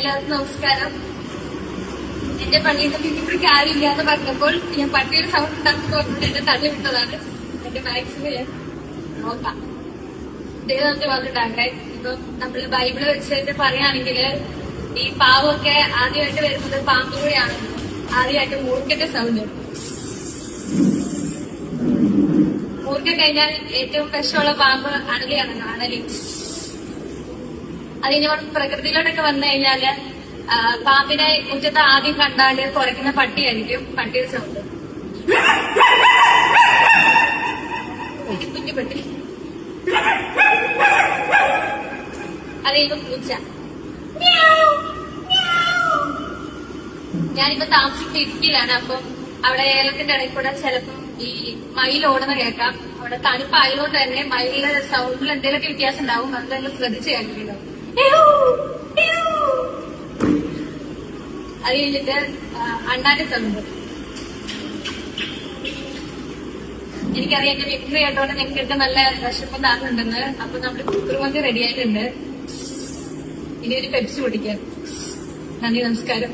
എല്ലാവർക്കും നമസ്കാരം. എന്റെ പള്ളിയിൽ നിന്ന് ഇവർക്ക് ആരും ഇല്ലാന്ന് പറഞ്ഞപ്പോൾ ഞാൻ പട്ടിയൊരു സൗണ്ട് ഉണ്ടാക്കി പറഞ്ഞിട്ട് എന്റെ തള്ളി വിട്ടതാണ്. എന്റെ മാക്സിമം നോക്കാം. ദൈവം നമുക്ക് വന്നിട്ടാകെ ഇപ്പൊ നമ്മൾ ബൈബിൾ വെച്ചിട്ട് പറയുകയാണെങ്കിൽ ഈ പാവമൊക്കെ ആദ്യമായിട്ട് വരുന്നത് പാമ്പുകൂടെയാണ് ആദ്യമായിട്ട് മൂർക്കന്റെ സൗണ്ട് മൂർക്ക കഴിഞ്ഞാൽ ഏറ്റവും വിഷമുള്ള പാമ്പ് അണലിയാണ് അണലി അതിന് പ്രകൃതിയിലോട്ടൊക്കെ വന്നു കഴിഞ്ഞാൽ പാമ്പിനെ മുറ്റത്ത് ആദ്യം കണ്ടാൽ കുറയ്ക്കുന്ന പട്ടിയായിരിക്കും പട്ടിയുടെ സൗണ്ട് കുഞ്ഞു പട്ടി. അത് കഴിയുമ്പോ പൂച്ച ഞാനിപ്പോ താമസിക്കുന്ന ഇടുക്കിയിലാണ് അപ്പം അവിടെ ഏലത്തിന്റെ ഇടയിൽ കൂടെ ചിലപ്പം ഈ മയിൽ ഓടുന്ന കേൾക്കാം. അവിടെ തണുപ്പായതുകൊണ്ട് തന്നെ മയിലിന്റെ സൗണ്ടിൽ എന്തെങ്കിലുമൊക്കെ വ്യത്യാസം ഉണ്ടാവും. അതെല്ലാം ശ്രദ്ധിച്ച് കേൾക്കുന്നുണ്ടാവും കഴിഞ്ഞിട്ട് അണ്ണാന്റെ സൗണ്ട് എനിക്കറിയാം എന്റെ വിക്ടറി കേട്ടോണ്ട് നിങ്ങൾക്ക് നല്ല വിശപ്പം താങ്ങുന്നുണ്ടെന്ന് അപ്പൊ നമ്മുടെ കുക്കുറുമന്തി റെഡി ആയിട്ടുണ്ട്. ഇനി ഒരു പെപ്സി കുടിക്കാം. നന്ദി നമസ്കാരം.